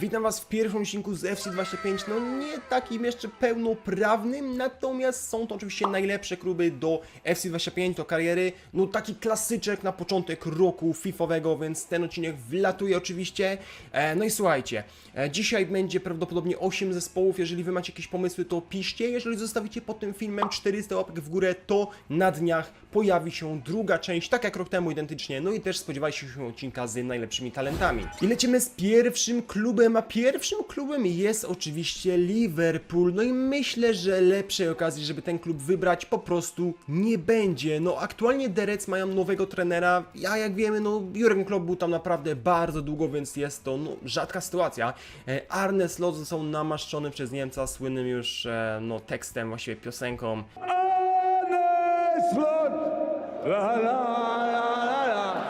Witam Was w pierwszym odcinku z FC25, no nie takim jeszcze pełnoprawnym, natomiast są to oczywiście najlepsze kluby do FC25, do kariery, no taki klasyczek na początek roku FIFowego, więc ten odcinek wlatuje oczywiście. E, no i słuchajcie, e, dzisiaj będzie prawdopodobnie 8 zespołów, jeżeli Wy macie jakieś pomysły, to piszcie, jeżeli zostawicie pod tym filmem 400 łapek w górę, to na dniach pojawi się druga część, tak jak rok temu identycznie, no i też spodziewajcie się odcinka z najlepszymi talentami. I lecimy z pierwszym klubem, a pierwszym klubem jest oczywiście Liverpool, no i myślę, że lepszej okazji, żeby ten klub wybrać po prostu nie będzie. No aktualnie Derec mają nowego trenera, ja jak wiemy, no Jurgen Klopp był tam naprawdę bardzo długo, więc jest to no, rzadka sytuacja. E, Arne Slot został namaszczony przez Niemca słynnym już e, no, tekstem, właściwie piosenką Arne Slot! La, la, la.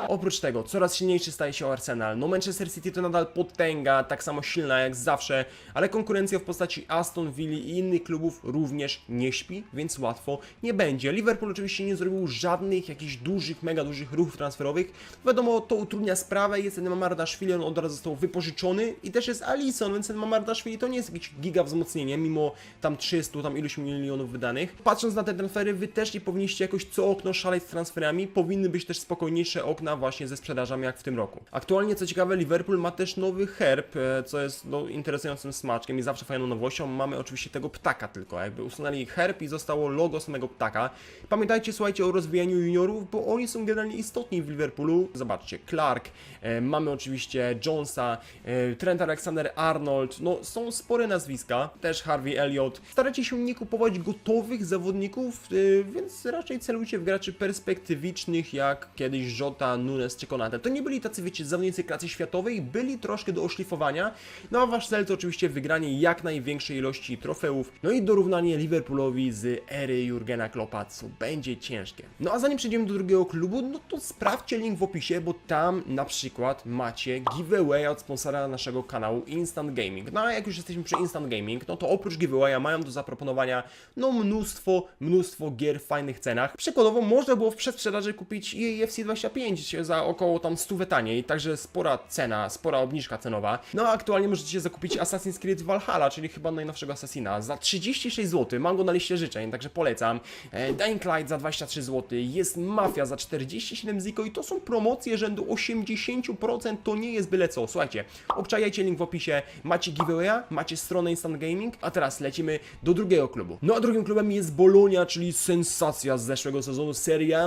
Oprócz tego, coraz silniejszy staje się Arsenal. No Manchester City to nadal potęga, tak samo silna jak zawsze, ale konkurencja w postaci Aston Villa i innych klubów również nie śpi, więc łatwo nie będzie. Liverpool oczywiście nie zrobił żadnych jakichś dużych, mega dużych ruchów transferowych. Wiadomo, to utrudnia sprawę, jest ten Mamardashvili, on od razu został wypożyczony i też jest Alisson, więc ten Mamardashvili to nie jest jakieś giga wzmocnienie, mimo tam 300, tam iluś milionów wydanych. Patrząc na te transfery, wy też nie powinniście jakoś co okno szaleć z transferami, powinny być też spokojniejsze okna właśnie ze sprzedażami jak w tym roku. Aktualnie, co ciekawe, Liverpool ma też nowy herb, e, co jest no, interesującym smaczkiem i zawsze fajną nowością. Mamy oczywiście tego ptaka tylko, jakby usunęli herb i zostało logo samego ptaka. Pamiętajcie, słuchajcie o rozwijaniu juniorów, bo oni są generalnie istotni w Liverpoolu. Zobaczcie, Clark, e, mamy oczywiście Jonesa, e, Trent Alexander-Arnold, no są spore nazwiska, też Harvey Elliott. Staracie się nie kupować gotowych zawodników, e, więc raczej celujcie w graczy perspektywicznych, jak kiedyś Jota, Nunes czy Konate. To nie byli tacy, wiecie, zawodnicy klasy światowej, byli troszkę do oszlifowania, no a wasz cel to oczywiście wygranie jak największej ilości trofeów, no i dorównanie Liverpoolowi z ery Jurgena Kloppa, co będzie ciężkie. No a zanim przejdziemy do drugiego klubu, no to sprawdźcie link w opisie, bo tam na przykład macie giveaway od sponsora naszego kanału Instant Gaming. No a jak już jesteśmy przy Instant Gaming, no to oprócz giveawaya mają do zaproponowania no mnóstwo, mnóstwo gier w fajnych cenach. Przykładowo można było w przedsprzedaży kupić EA FC 25 za około tam 100 taniej, także spora cena, spora obniżka cenowa. No a aktualnie możecie zakupić Assassin's Creed Valhalla, czyli chyba najnowszego Assassina, za 36 zł. Mam go na liście życzeń, także polecam. E, Dying Light za 23 zł, jest Mafia za 47 ziko i to są promocje rzędu 80%, to nie jest byle co. Słuchajcie, obczajajcie link w opisie, macie giveawaya, macie stronę Instant Gaming, a teraz lecimy do drugiego klubu. No a drugim klubem jest Bologna, czyli sensacja z zeszłego sezonu.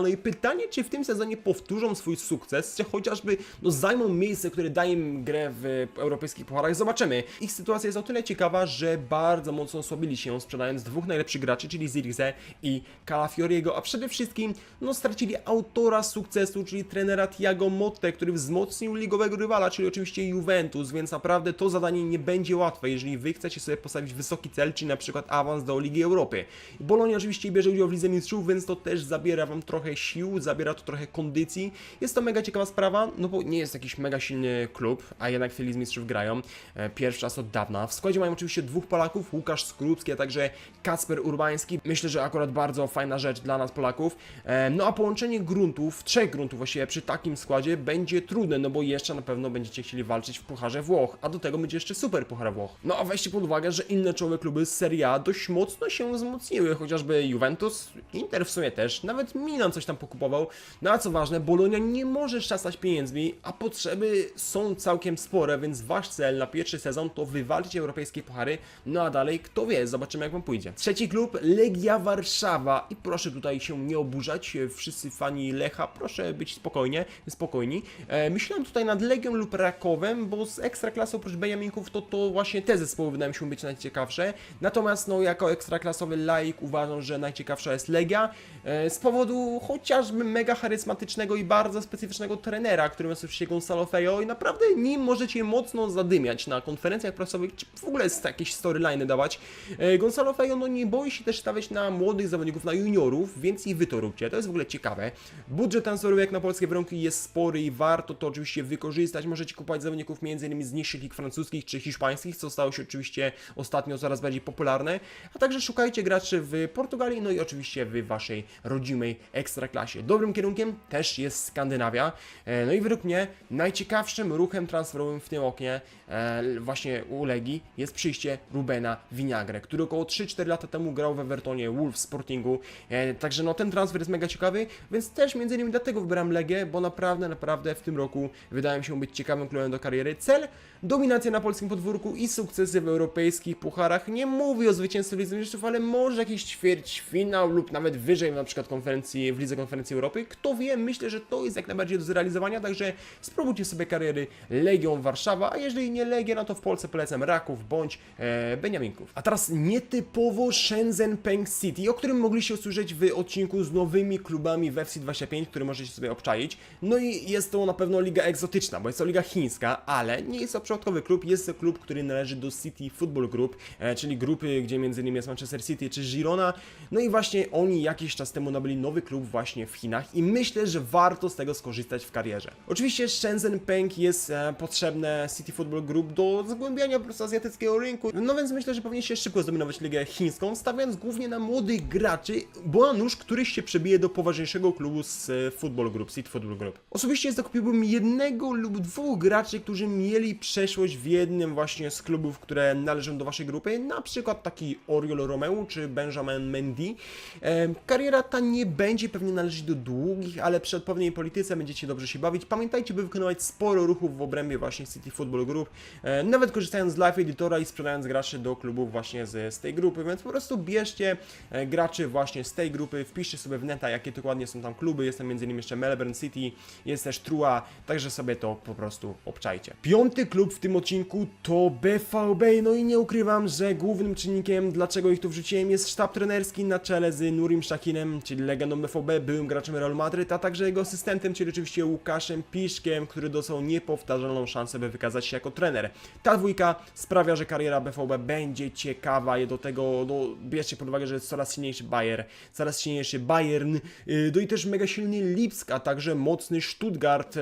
No i pytanie, czy w tym sezonie powtórzą swój sukces, czy chociażby no, zajmą miejsce, które daje im grę w europejskich pucharach, zobaczymy. Ich sytuacja jest o tyle ciekawa, że bardzo mocno osłabili się, sprzedając dwóch najlepszych graczy, czyli Zirkze i Calafioriego, a przede wszystkim no, stracili autora sukcesu, czyli trenera Thiago Motte, który wzmocnił ligowego rywala, czyli oczywiście Juventus, więc naprawdę to zadanie nie będzie łatwe, jeżeli wy chcecie sobie postawić wysoki cel, czyli na przykład awans do Ligi Europy. Bologna oczywiście bierze udział w Lidze Mistrzów, więc to też zabiera wam trochę sił, zabiera to trochę kondycji. Jest to mega ciekawa sprawa, no bo nie jest jakiś mega silny klub, a jednak w Mistrzów grają e, pierwszy raz od dawna. W składzie mają oczywiście dwóch Polaków, Łukasz Skrupski, a także Kacper Urbański. Myślę, że akurat bardzo fajna rzecz dla nas Polaków. E, No a połączenie gruntów, trzech gruntów właściwie przy takim składzie będzie trudne, no bo jeszcze na pewno będziecie chcieli walczyć w Pucharze Włoch, a do tego będzie jeszcze Super Puchar Włoch. No a weźcie pod uwagę, że inne czołowe kluby z Serie A dość mocno się wzmocniły, chociażby Juventus, Inter w sumie też, nawet Milan coś tam pokupował. No a co ważne, Bologna nie może szastać pieniędzmi, a potrzeby są całkiem spore, więc wasz cel na pierwszy sezon to wywalczyć europejskie puchary, no a dalej kto wie, zobaczymy jak wam pójdzie. Trzeci klub, Legia Warszawa i proszę tutaj się nie oburzać, wszyscy fani Lecha, proszę być spokojnie, spokojni. E, myślałem tutaj nad Legią lub Rakowem, bo z Ekstraklasy oprócz Benjaminków to, to właśnie te zespoły wydają się być najciekawsze, natomiast no jako ekstraklasowy laik uważam, że najciekawsza jest Legia, e, z powodu chociażby mega charyzmatycznego i bardzo specyficznego trenera, którym jest oczywiście Gonzalo Fejo i naprawdę nim możecie mocno zadymiać na konferencjach prasowych, czy w ogóle jakieś storyline dawać. E, Gonzalo Fejo no nie boi się też stawiać na młodych zawodników, na juniorów, więc i wy to róbcie, to jest w ogóle ciekawe. Budżet transferowy jak na polskie warunki jest spory i warto to oczywiście wykorzystać, możecie kupować zawodników m.in. z niższych lig francuskich czy hiszpańskich, co stało się oczywiście ostatnio coraz bardziej popularne, a także szukajcie graczy w Portugalii, no i oczywiście w waszej rodzimej ekstraklasie. Dobrym kierunkiem też jest Skandynawia. Skandynawia. E, No i według mnie najciekawszym ruchem transferowym w tym oknie e, właśnie u Legii jest przyjście Rubena Winiagre, który około 3-4 lata temu grał w Evertonie, Wolves Sportingu. E, Także no ten transfer jest mega ciekawy, więc też między innymi dlatego wybieram Legię, bo naprawdę, naprawdę w tym roku wydaje mi się być ciekawym klubem do kariery. Cel dominacja na polskim podwórku i sukcesy w europejskich pucharach. Nie mówię o zwycięstwie Lidze Mistrzów, ale może jakiś ćwierćfinał lub nawet wyżej na przykład konferencji, w Lidze Konferencji Europy. Kto wie, myślę, że to jest jak najbardziej do zrealizowania, także spróbujcie sobie kariery Legią Warszawa, a jeżeli nie Legię, no to w Polsce polecam Raków bądź e, Beniaminków. A teraz nietypowo Shenzhen Peng City, o którym mogliście usłyszeć w odcinku z nowymi klubami w FC25, który możecie sobie obczaić. No i jest to na pewno liga egzotyczna, bo jest to liga chińska, ale nie jest to przypadkowy klub, jest to klub, który należy do City Football Group, e, czyli grupy, gdzie między innymi jest Manchester City czy Girona. No i właśnie oni jakiś czas temu nabyli nowy klub właśnie w Chinach i myślę, że warto z tego skorzystać w karierze. Oczywiście Shenzhen Peng jest e, potrzebne City Football Group do zgłębiania po prostu azjatyckiego rynku, no więc myślę, że powinien się szybko zdominować ligę chińską, stawiając głównie na młodych graczy, bo nóż któryś się przebije do poważniejszego klubu z e, Football Group, City Football Group. Osobiście zakupiłbym jednego lub dwóch graczy, którzy mieli przeszłość w jednym właśnie z klubów, które należą do waszej grupy, na przykład taki Oriol Romeu czy Benjamin Mendy. E, kariera ta nie będzie pewnie należeć do długich, ale przy odpowiedniej polityce będziecie dobrze się bawić. Pamiętajcie, by wykonywać sporo ruchów w obrębie właśnie City Football Group, e, nawet korzystając z live editora i sprzedając graczy do klubów właśnie z, z tej grupy, więc po prostu bierzcie e, graczy właśnie z tej grupy, wpiszcie sobie w neta, jakie dokładnie są tam kluby, jest tam innymi jeszcze Melbourne City, jest też Trua, także sobie to po prostu obczajcie. Piąty klub w tym odcinku to BVB, no i nie ukrywam, że głównym czynnikiem, dlaczego ich tu wrzuciłem, jest sztab trenerski na czele z Nurim Shakinem, czyli legendą BVB, byłym graczem Real Madryt, a także jego asystentem, czyli oczywiście Łukaszem Piszkiem, który dostał niepowtarzalną szansę, by wykazać się jako trener. Ta dwójka sprawia, że kariera BVB będzie ciekawa i do tego, no, bierzcie pod uwagę, że jest coraz silniejszy Bayer, coraz silniejszy Bayern, yy, no i też mega silny Lipsk, a także mocny Stuttgart, yy,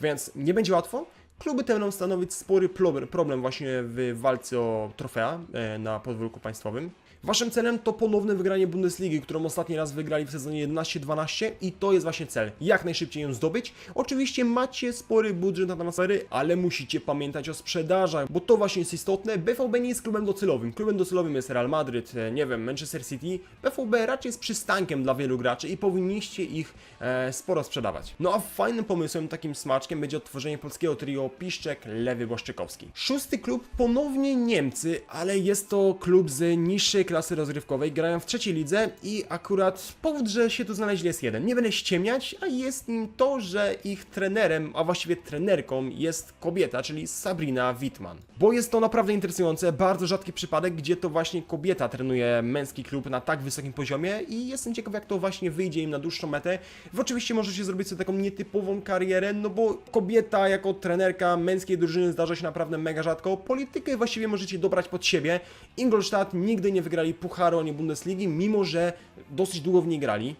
więc nie będzie łatwo. Kluby te będą stanowić spory problem- właśnie w walce o trofea e, na podwórku państwowym. Waszym celem to ponowne wygranie Bundesligi, którą ostatni raz wygrali w sezonie 11-12 i to jest właśnie cel. Jak najszybciej ją zdobyć. Oczywiście macie spory budżet na transfery, ale musicie pamiętać o sprzedażach, bo to właśnie jest istotne. BVB nie jest klubem docelowym. Klubem docelowym jest Real Madryt, e, nie wiem, Manchester City. BVB raczej jest przystankiem dla wielu graczy i powinniście ich e, sporo sprzedawać. No a fajnym pomysłem, takim smaczkiem będzie odtworzenie polskiego trio Piszczek, Lewy, Błaszczykowski. Szósty klub ponownie Niemcy, ale jest to klub z niższej klasy rozgrywkowej, grają w trzeciej lidze i akurat powód, że się tu znaleźli jest jeden. Nie będę ściemniać, a jest nim to, że ich trenerem, a właściwie trenerką jest kobieta, czyli Sabrina Wittmann. Bo jest to naprawdę interesujące, bardzo rzadki przypadek, gdzie to właśnie kobieta trenuje męski klub na tak wysokim poziomie i jestem ciekaw, jak to właśnie wyjdzie im na dłuższą metę. Wy oczywiście możecie zrobić sobie taką nietypową karierę, no bo kobieta jako trenerka męskiej drużyny zdarza się naprawdę mega rzadko. Politykę właściwie możecie dobrać pod siebie. Ingolstadt nigdy nie wygrali Pucharu ani Bundesligi, mimo że dosyć długo w niej grali.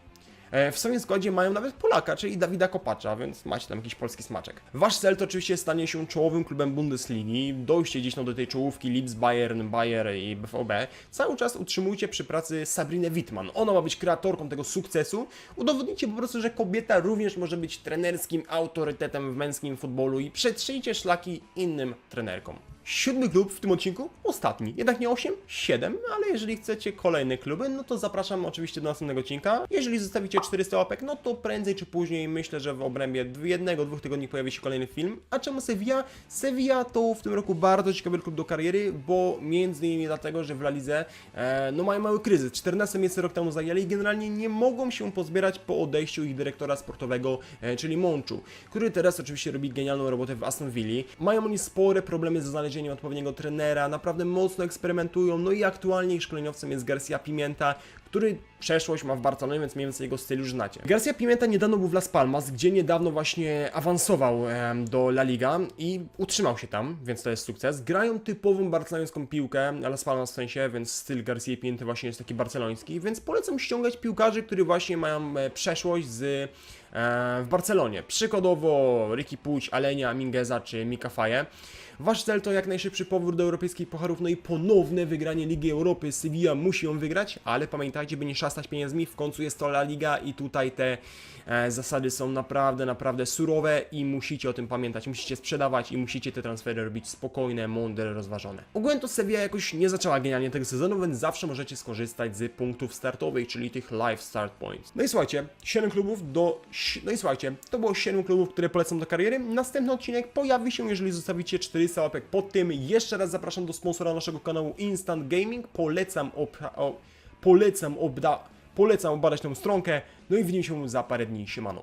E, W swoim składzie mają nawet Polaka, czyli Dawida Kopacza, więc macie tam jakiś polski smaczek. Wasz cel to oczywiście stanie się czołowym klubem Bundesligi, dojście gdzieś no do tej czołówki Leeds, Bayern, Bayer i BVB. Cały czas utrzymujcie przy pracy Sabrinę Wittmann. Ona ma być kreatorką tego sukcesu. Udowodnijcie po prostu, że kobieta również może być trenerskim autorytetem w męskim futbolu i przetrzyjcie szlaki innym trenerkom. Siódmy klub w tym odcinku, ostatni. Jednak nie 8, 7, ale jeżeli chcecie kolejne kluby, no to zapraszam oczywiście do następnego odcinka. Jeżeli zostawicie 400 łapek, no to prędzej czy później myślę, że w obrębie jednego, dwóch tygodni pojawi się kolejny film. A czemu Sevilla? Sevilla to w tym roku bardzo ciekawy klub do kariery, bo między innymi dlatego, że w La Lidze e, no mają mały kryzys. 14 miejsce rok temu zajęli i generalnie nie mogą się pozbierać po odejściu ich dyrektora sportowego, e, czyli Monchu, który teraz oczywiście robi genialną robotę w Aston Villa. Mają oni spore problemy ze znalezieniem odpowiedniego trenera, naprawdę mocno eksperymentują, no i aktualnie ich szkoleniowcem jest Garcia Pimienta, który przeszłość ma w Barcelonie, więc mniej więcej jego styl już znacie. Garcia Pimienta niedawno był w Las Palmas, gdzie niedawno właśnie awansował do La Liga i utrzymał się tam, więc to jest sukces. Grają typową barcelońską piłkę, Las Palmas w sensie, więc styl Garcia Pimienty właśnie jest taki barceloński, więc polecam ściągać piłkarzy, którzy właśnie mają e, przeszłość z e, w Barcelonie. Przykładowo Ricky Puig, Alenia, Mingueza czy Mika Faye. Wasz cel to jak najszybszy powrót do europejskich pucharów, no i ponowne wygranie Ligi Europy. Sevilla musi ją wygrać, ale pamiętajcie, by nie szastać pieniędzmi, w końcu jest to La Liga i tutaj te e, zasady są naprawdę, naprawdę surowe i musicie o tym pamiętać, musicie sprzedawać i musicie te transfery robić spokojne, mądre, rozważone. Ogólnie to Sevilla jakoś nie zaczęła genialnie tego sezonu, więc zawsze możecie skorzystać z punktów startowych, czyli tych live start points. No i słuchajcie, 7 klubów do... No i słuchajcie, to było 7 klubów, które polecam do kariery. Następny odcinek pojawi się, jeżeli zostawicie 400 łapek pod tym. Jeszcze raz zapraszam do sponsora naszego kanału Instant Gaming. Polecam o... Polecam obda... Polecam obadać tę stronkę. No i widzimy się za parę dni. Siemano.